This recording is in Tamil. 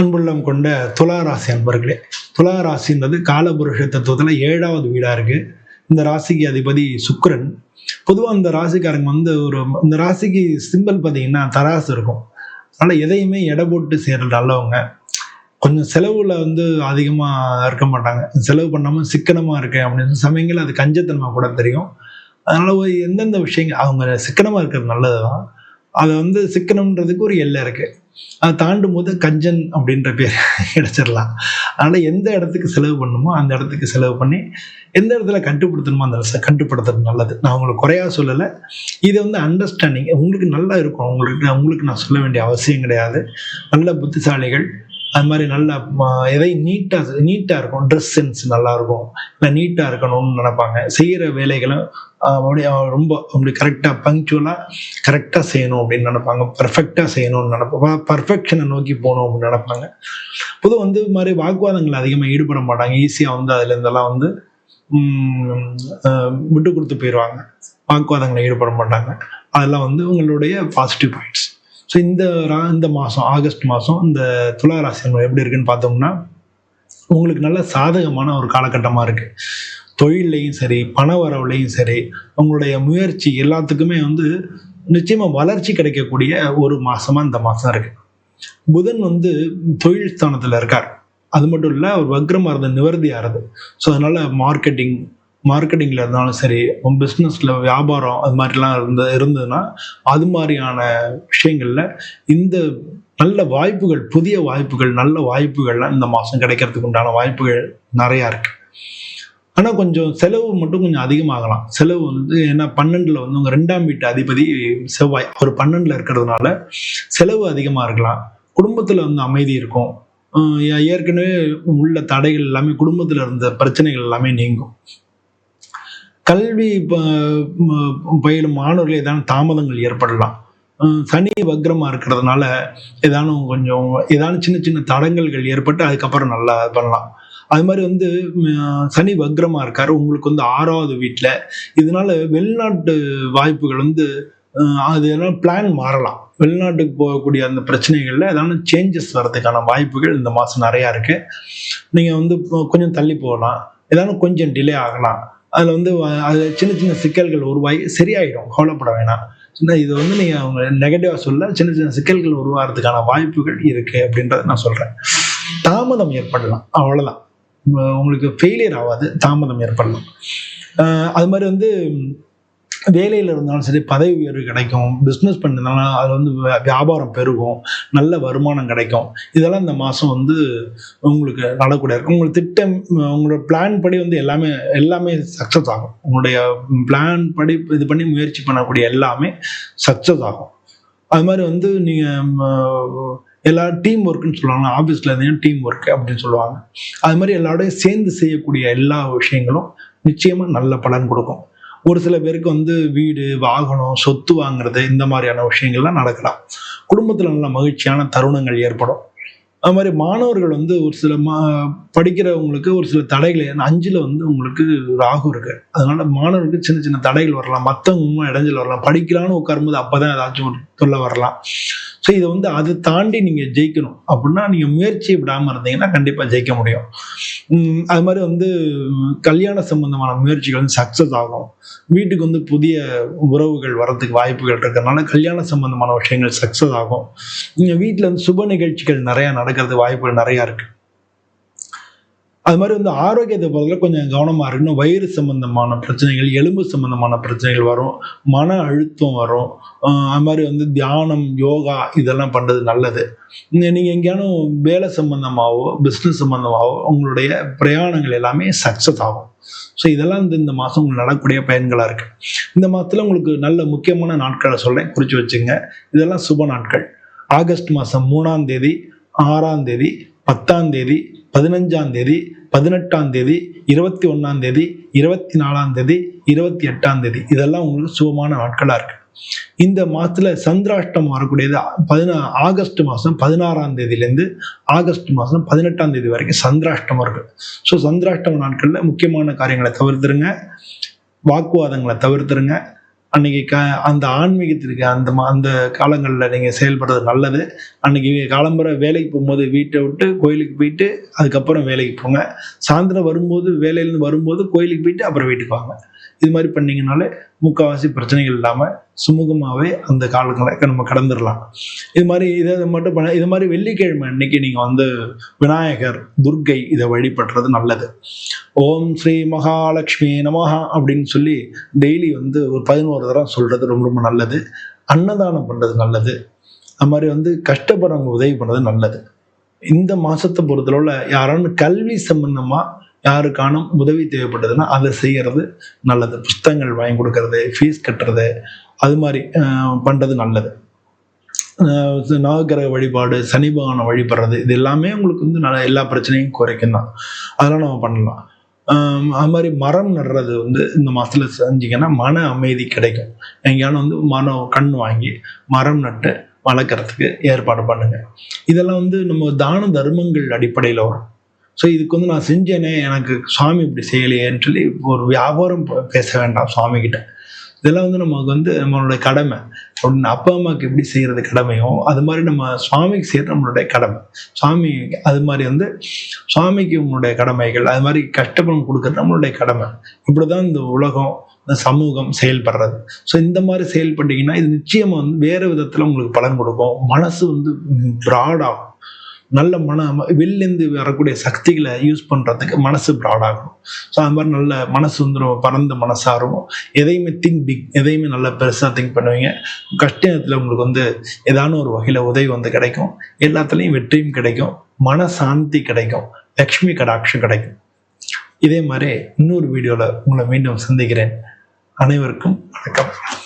அன்புள்ளம் கொண்ட துலா ராசி அன்பர்களே துளாராசின்றது காலபுருஷ தத்துவத்தில் ஏழாவது வீடாக இருக்கு. இந்த ராசிக்கு அதிபதி சுக்ரன் பொதுவாக இந்த ராசிக்காரங்க வந்து ஒரு இந்த ராசிக்கு சிம்பிள் பார்த்தீங்கன்னா தராசு இருக்கும். அதனால் எதையுமே எடை போட்டு செய்கிற நல்லவங்க. கொஞ்சம் செலவில் வந்து அதிகமாக இருக்க மாட்டாங்க. செலவு பண்ணாமல் சிக்கனமாக இருக்கேன் அப்படின்னு சமயங்கள் அது கஞ்சத்தன்மை கூட தெரியும். அதனால் ஒரு எந்தெந்த விஷயங்கள் அவங்க சிக்கனமாக இருக்கிறது நல்லது தான் அதை வந்து சிக்கனம்ன்றதுக்கு ஒரு எல்லை இருக்கு. அதை தாண்டும் போது கஞ்சன் அப்படின்ற பேர் கிடைச்சிடலாம் அதனால எந்த இடத்துக்கு செலவு பண்ணுமோ அந்த இடத்துக்கு செலவு பண்ணி எந்த இடத்துல கட்டுப்படுத்தணுமோ அந்த கட்டுப்படுத்துறது நல்லது. நான் உங்களுக்கு குறையா சொல்லலை. இதை வந்து அண்டர்ஸ்டாண்டிங் உங்களுக்கு நல்லா இருக்கும். உங்களுக்கு உங்களுக்கு நான் சொல்ல வேண்டிய அவசியம் கிடையாது. நல்ல புத்திசாலிகள். அது மாதிரி நல்ல எதை நீட்டாக நீட்டாக இருக்கும். ட்ரெஸ் சென்ஸ் நல்லா இருக்கும். இல்லை நீட்டாக இருக்கணும்னு நினைப்பாங்க. செய்கிற வேலைகளும் அப்படியே ரொம்ப அப்படி கரெக்டாக பங்க்சுவலாக கரெக்டாக செய்யணும் அப்படின்னு நினைப்பாங்க. பர்ஃபெக்டாக செய்யணும்னு நினைப்பாங்க பர்ஃபெக்ஷனை நோக்கி போகணும் அப்படின்னு நினைப்பாங்க. பொதுவாக வந்து இது மாதிரி வாக்குவாதங்கள் அதிகமாக ஈடுபட மாட்டாங்க. ஈஸியாக வந்து அதுலேருந்தெல்லாம் வந்து விட்டு கொடுத்து போயிடுவாங்க வாக்குவாதங்களை ஈடுபட மாட்டாங்க. அதெல்லாம் வந்து உங்களுடைய பாசிட்டிவ் பாயிண்ட்ஸ் ஸோ இந்த ரா- இந்த மாதம் ஆகஸ்ட் மாதம் இந்த துலா ராசி எப்படி இருக்குன்னு பார்த்தோம்னா உங்களுக்கு நல்ல சாதகமான ஒரு காலகட்டமாக இருக்குது தொழிலையும் சரி பண வரவுலையும் சரி உங்களுடைய முயற்சி எல்லாத்துக்குமே வந்து நிச்சயமாக வளர்ச்சி கிடைக்கக்கூடிய ஒரு மாதமாக இந்த மாதம் இருக்குது புதன் வந்து தொழில் ஸ்தானத்தில் இருக்கார். அது மட்டும் இல்லை அவர் வக்ரமா இருந்த நிவர்த்தி ஆறுது. ஸோ அதனால் மார்க்கெட்டிங் மார்க்கெட்டிங்கில் இருந்தாலும் சரி பிஸ்னஸில் வியாபாரம் அது மாதிரிலாம் இருந்த இருந்ததுன்னா அது மாதிரியான விஷயங்களில் இந்த நல்ல வாய்ப்புகள் புதிய வாய்ப்புகள் நல்ல வாய்ப்புகள்லாம் இந்த மாதம் கிடைக்கிறதுக்கு உண்டான வாய்ப்புகள் நிறையா இருக்குது ஆனால் கொஞ்சம் செலவு மட்டும் கொஞ்சம் அதிகமாகலாம். செலவு வந்து ஏன்னா பன்னெண்டில் வந்து உங்கள் ரெண்டாம் வீட்டு அதிபதி செவ்வாய் ஒரு பன்னெண்டில் இருக்கிறதுனால செலவு அதிகமாக இருக்கலாம். குடும்பத்தில் வந்து அமைதி இருக்கும். ஏற்கனவே உள்ள தடைகள் எல்லாமே குடும்பத்தில் இருந்த பிரச்சனைகள் எல்லாமே நீங்கும். கல்வி ப- பயிலும் மாணவர்கள் ஏதாவது தாமதங்கள் ஏற்படலாம். சனி வக்ரமாக இருக்கிறதுனால ஏதானும் கொஞ்சம் ஏதானும் சின்ன சின்ன தடங்கல்கள் ஏற்பட்டு அதுக்கப்புறம் நல்லா பண்ணலாம். அது மாதிரி வந்து சனி வக்ரமா இருக்காரு. உங்களுக்கு வந்து ஆறாவது வீட்டில் இதனால வெளிநாட்டு வாய்ப்புகள் வந்து அது எல்லாம் பிளான் மாறலாம். வெளிநாட்டுக்கு போகக்கூடிய அந்த பிரச்சனைகளில் ஏதாவது சேஞ்சஸ் வர்றதுக்கான வாய்ப்புகள் இந்த மாதம் நிறையா இருக்குது நீங்கள் வந்து கொஞ்சம் தள்ளி போகலாம். ஏதாவது கொஞ்சம் டிலே ஆகலாம். அதில் வந்து அது சின்ன சின்ன சிக்கல்கள் உருவாகி சரியாயிடும் கவலைப்பட வேணாம். சின்ன இது வந்து நீங்கள் அவங்க நெகட்டிவாக சொல்ல சின்ன சின்ன சிக்கல்கள் உருவாகிறதுக்கான வாய்ப்புகள் இருக்குது அப்படின்றத நான் சொல்கிறேன் தாமதம் ஏற்படலாம். அவ்வளோதான் உங்களுக்கு ஃபெயிலியர் ஆகாது தாமதம் ஏற்படலாம். அது மாதிரி வந்து வேலையில் இருந்தாலும் சரி பதவி உயர்வு கிடைக்கும் பிஸ்னஸ் பண்ணதுனால அதில் வந்து வியாபாரம் பெருகும் நல்ல வருமானம் கிடைக்கும். இதெல்லாம் இந்த மாதம் வந்து உங்களுக்கு நடக்கூடிய இருக்கும் உங்களுக்கு திட்டம் உங்களோட பிளான் படி வந்து எல்லாமே எல்லாமே சக்ஸஸ் ஆகும். உங்களுடைய பிளான் படி இது பண்ணி முயற்சி பண்ணக்கூடிய எல்லாமே சக்ஸஸ் ஆகும். அது மாதிரி வந்து நீங்கள் எல்லா டீம் ஒர்க்குன்னு சொல்லுவாங்க ஆஃபீஸில் இருந்தீங்கன்னா டீம் ஒர்க் அப்படின்னு சொல்லுவாங்க. அது மாதிரி எல்லாரோடையும் சேர்ந்து செய்யக்கூடிய எல்லா விஷயங்களும் நிச்சயமாக நல்ல பலன் கொடுக்கும். ஒரு சில பேருக்கு வந்து வீடு வாகனம் சொத்து வாங்குறது இந்த மாதிரியான விஷயங்கள்லாம் நடக்கலாம். குடும்பத்தில் நல்ல மகிழ்ச்சியான தருணங்கள் ஏற்படும். அது மாதிரி மாணவர்கள் வந்து ஒரு சில மா படிக்கிறவங்களுக்கு ஒரு சில தடைகள் ஏன்னா அஞ்சில் வந்து உங்களுக்கு ராகு இருக்கு. அதனால மாணவர்களுக்கு சின்ன சின்ன தடைகள் வரலாம். மற்றவங்க இடைஞ்சல் வரலாம். படிக்கலான்னு உட்காரும்போது அப்பதான் ஏதாச்சும் ஒரு தொல்லை வரலாம். ஸோ இதை வந்து அதை தாண்டி நீங்கள் ஜெயிக்கணும். அப்படின்னா நீங்கள் முயற்சி விடாமல் இருந்தீங்கன்னா கண்டிப்பாக ஜெயிக்க முடியும். அது மாதிரி வந்து கல்யாண சம்பந்தமான முயற்சிகள் வந்து சக்ஸஸ் ஆகும். வீட்டுக்கு வந்து புதிய உறவுகள் வரதுக்கு வாய்ப்புகள் இருக்கிறதுனால கல்யாண சம்பந்தமான விஷயங்கள் சக்ஸஸ் ஆகும். நீங்கள் வீட்டில் வந்து சுப நிகழ்ச்சிகள் நிறையா நடக்கிறது வாய்ப்புகள் நிறையா இருக்குது அது மாதிரி வந்து ஆரோக்கியத்தை பொறுத்தவரை கொஞ்சம் கவனமாக இருக்கணும் வயிறு சம்பந்தமான பிரச்சனைகள் எலும்பு சம்பந்தமான பிரச்சனைகள் வரும். மன அழுத்தம் வரும். அது மாதிரி வந்து தியானம் யோகா இதெல்லாம் பண்ணுறது நல்லது. நீங்கள் எங்கேயானும் வேலை சம்மந்தமாகவோ பிஸ்னஸ் சம்மந்தமாகவோ உங்களுடைய பிரயாணங்கள் எல்லாமே சக்ஸஸ் ஆகும். ஸோ இதெல்லாம் இந்த இந்த மாதம் உங்களுக்கு நடக்கக்கூடிய பயன்களாக இருக்கு. இந்த மாதத்துல உங்களுக்கு நல்ல முக்கியமான நாட்களை சொல்கிறேன் குறித்து வச்சுங்க. இதெல்லாம் சுப நாட்கள். ஆகஸ்ட் மாதம் மூணாம் தேதி ஆறாம் தேதி பத்தாம் தேதி பதினஞ்சாம் தேதி பதினெட்டாம் தேதி இருபத்தி ஒன்றாம் தேதி இருபத்தி நாலாம் தேதி இருபத்தி எட்டாம் தேதி. இதெல்லாம் உங்களுக்கு சுபமான நாட்களாக இருக்கு. இந்த மாதத்துல சந்திராஷ்டம் வரக்கூடியது பதினா ஆகஸ்ட் மாதம் பதினாறாம் தேதியிலேருந்து ஆகஸ்ட் மாதம் பதினெட்டாம் தேதி வரைக்கும் சந்திராஷ்டம் இருக்குது ஸோ சந்திராஷ்டம நாட்களில் முக்கியமான காரியங்களை தவிர்த்துருங்க. வாக்குவாதங்களை தவிர்த்துருங்க. அன்னைக்கு க அந்த ஆன்மீகத்திற்கு அந்த ம- அந்த காலங்களில் நீங்கள் செயல்படுறது நல்லது. அன்னைக்கு காலம்புற வேலைக்கு போகும்போது வீட்டை விட்டு கோயிலுக்கு போயிட்டு அதுக்கப்புறம் வேலைக்கு போங்க. சாயந்தரம் வரும்போது வேலையிலேருந்து வரும்போது கோயிலுக்கு போயிட்டு அப்புறம் வீட்டுக்கு வாங்க. இது மாதிரி பண்ணீங்கனாலே முக்கால்வாசி பிரச்சனைகள் இல்லாமல் சுமூகமாகவே அந்த காலங்களை நம்ம கடந்துடலாம். இது மாதிரி இதை மட்டும் பண்ண இது மாதிரி வெள்ளிக்கிழமை அன்னைக்கு நீங்கள் வந்து விநாயகர் துர்க்கை இதை வழிபடுறது நல்லது. ஓம் ஸ்ரீ மகாலட்சுமி நமஹா அப்படின்னு சொல்லி டெய்லி வந்து ஒரு பதினோரு தடவை சொல்கிறது ரொம்ப ரொம்ப நல்லது. அன்னதானம் பண்ணுறது நல்லது. அது மாதிரி வந்து கஷ்டப்படுறவங்க உதவி பண்ணுறது நல்லது. இந்த மாசத்தை பொறுத்தளவுல யாராலும் கல்வி சம்பந்தமா யாருக்கான உதவி தேவைப்பட்டதுன்னா அதை செய்யறது நல்லது. புஸ்தகங்கள் வாங்கி கொடுக்கறது ஃபீஸ் கட்டுறது அது மாதிரி பண்ணுறது நல்லது. நவகிரக வழிபாடு சனி பகவானை வழிபடுறது இது எல்லாமே உங்களுக்கு வந்து நல்ல எல்லா பிரச்சனையும் குறைக்கும் தான். அதெல்லாம் நம்ம பண்ணலாம். அது மாதிரி மரம் நடுறது வந்து இந்த மாதத்தில் செஞ்சிங்கன்னா மன அமைதி கிடைக்கும். எங்கேயாலும் வந்து மனம் கண் வாங்கி மரம் நட்டு வளர்க்குறதுக்கு ஏற்பாடு பண்ணுங்கள் இதெல்லாம் வந்து நம்ம தான தர்மங்கள் அடிப்படையில் வரும். ஸோ இதுக்கு வந்து நான் செஞ்சேனே எனக்கு சுவாமி இப்படி செய்யலையேன்னு சொல்லி ஒரு வியாபாரம் பேச வேண்டாம் சுவாமி கிட்ட இதெல்லாம் வந்து நமக்கு வந்து நம்மளுடைய கடமை. அப்படின்னு அப்பா அம்மாவுக்கு எப்படி செய்கிறது கடமையோ அது மாதிரி நம்ம சுவாமிக்கு செய்கிறது நம்மளுடைய கடமை. சுவாமி அது மாதிரி வந்து சுவாமிக்கு உங்களுடைய கடமைகள் அது மாதிரி கஷ்டப்படம் கொடுக்கறது நம்மளுடைய கடமை. இப்படி தான் இந்த உலகம் இந்த சமூகம் செயல்படுறது. ஸோ இந்த மாதிரி செயல்பட்டீங்கன்னா இது நிச்சயமாக வந்து வேறு விதத்தில் உங்களுக்கு பலன் கொடுக்கும். மனசு வந்து ப்ராடாகும் நல்ல மன வெளிலேருந்து வரக்கூடிய சக்திகளை யூஸ் பண்ணுறதுக்கு மனசு ப்ராடாகும் ஸோ அது மாதிரி நல்ல மனசு வந்து பறந்த பரந்த இருக்கும் எதையுமே திங்க் பிக் எதையுமே நல்லா பெருசாக திங்க் பண்ணுவீங்க. கஷ்டத்தில் உங்களுக்கு வந்து ஏதான ஒரு வகையில் உதவி வந்து கிடைக்கும். எல்லாத்துலேயும் வெற்றியும் கிடைக்கும். மன சாந்தி கிடைக்கும். லக்ஷ்மி கடாட்சம் கிடைக்கும். இதே மாதிரி இன்னொரு வீடியோவில் உங்களை மீண்டும் சந்திக்கிறேன். அனைவருக்கும் வணக்கம்.